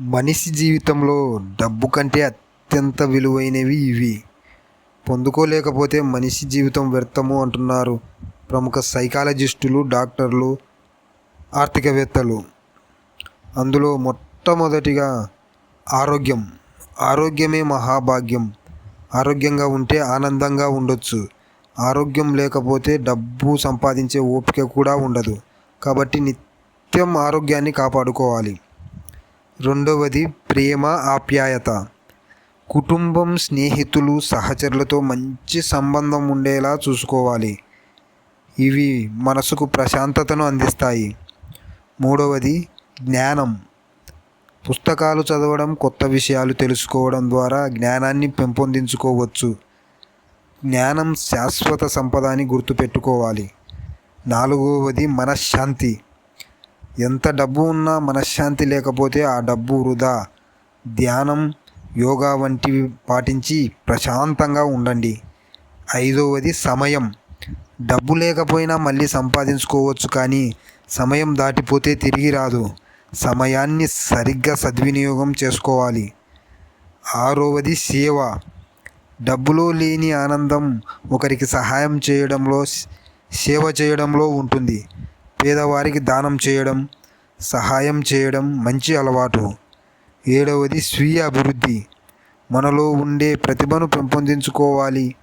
మనిషి జీవితంలో డబ్బు కంటే అత్యంత విలువైనవి ఇవి. పొందుకోలేకపోతే మనిషి జీవితం వ్యర్థము అంటున్నారు ప్రముఖ సైకాలజిస్టులు డాక్టర్లు ఆర్థికవేత్తలు. అందులో మొట్టమొదటిగా ఆరోగ్యం. ఆరోగ్యమే మహాభాగ్యం. ఆరోగ్యంగా ఉంటే ఆనందంగా ఉండొచ్చు. ఆరోగ్యం లేకపోతే డబ్బు సంపాదించే ఓపిక కూడా ఉండదు. కాబట్టి నిత్యం ఆరోగ్యాన్ని కాపాడుకోవాలి. రెండవది ప్రేమ ఆప్యాయత. కుటుంబం స్నేహితులు సహచరులతో మంచి సంబంధం ఉండేలా చూసుకోవాలి. ఇవి మనసుకు ప్రశాంతతను అందిస్తాయి. మూడవది జ్ఞానం. పుస్తకాలు చదవడం కొత్త విషయాలు తెలుసుకోవడం ద్వారా జ్ఞానాన్ని పెంపొందించుకోవచ్చు. జ్ఞానం శాశ్వత సంపద అని గుర్తుపెట్టుకోవాలి. నాలుగవది మనశ్శాంతి. ఎంత డబ్బు ఉన్నా మనశ్శాంతి లేకపోతే ఆ డబ్బు వృధా. ధ్యానం యోగా వంటివి పాటించి ప్రశాంతంగా ఉండండి. ఐదవది సమయం. డబ్బు లేకపోయినా మళ్ళీ సంపాదించుకోవచ్చు కానీ సమయం దాటిపోతే తిరిగి రాదు. సమయాన్ని సరిగ్గా సద్వినియోగం చేసుకోవాలి. ఆరవది సేవ. డబ్బులో లేని ఆనందం ఒకరికి సహాయం చేయడంలో సేవ చేయడంలో ఉంటుంది. పేదవారికి దానం చేయడం సహాయం చేయడం మంచి అలవాటు. ఏడవది స్వీయ అభివృద్ధి. మనలో ఉండే ప్రతిభను పెంపొందించుకోవాలి.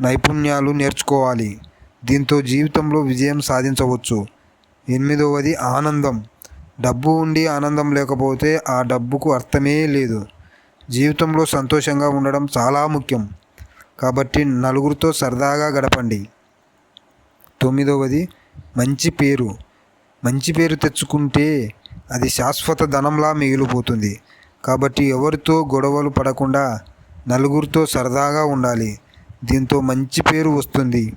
నైపుణ్యాలు నేర్చుకోవాలి. దీంతో జీవితంలో విజయం సాధించవచ్చు. ఎనిమిదవది ఆనందం. డబ్బు ఉండి ఆనందం లేకపోతే ఆ డబ్బుకు అర్థమే లేదు. జీవితంలో సంతోషంగా ఉండడం చాలా ముఖ్యం. కాబట్టి నలుగురితో సరదాగా గడపండి. తొమ్మిదవది మంచి పేరు. మంచి పేరు తెచ్చుకుంటే అది శాశ్వత ధనంలా మిగిలిపోతుంది. కాబట్టి ఎవరితో గొడవలు పడకుండా నలుగురితో సరదాగా ఉండాలి. దీంతో మంచి పేరు వస్తుంది.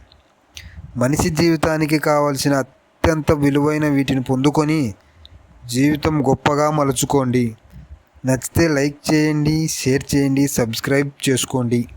మనిషి జీవితానికి కావలసిన అత్యంత విలువైన వీటిని పొందుకొని జీవితం గొప్పగా మలుచుకోండి. నచ్చితే లైక్ చేయండి షేర్ చేయండి సబ్స్క్రైబ్ చేసుకోండి.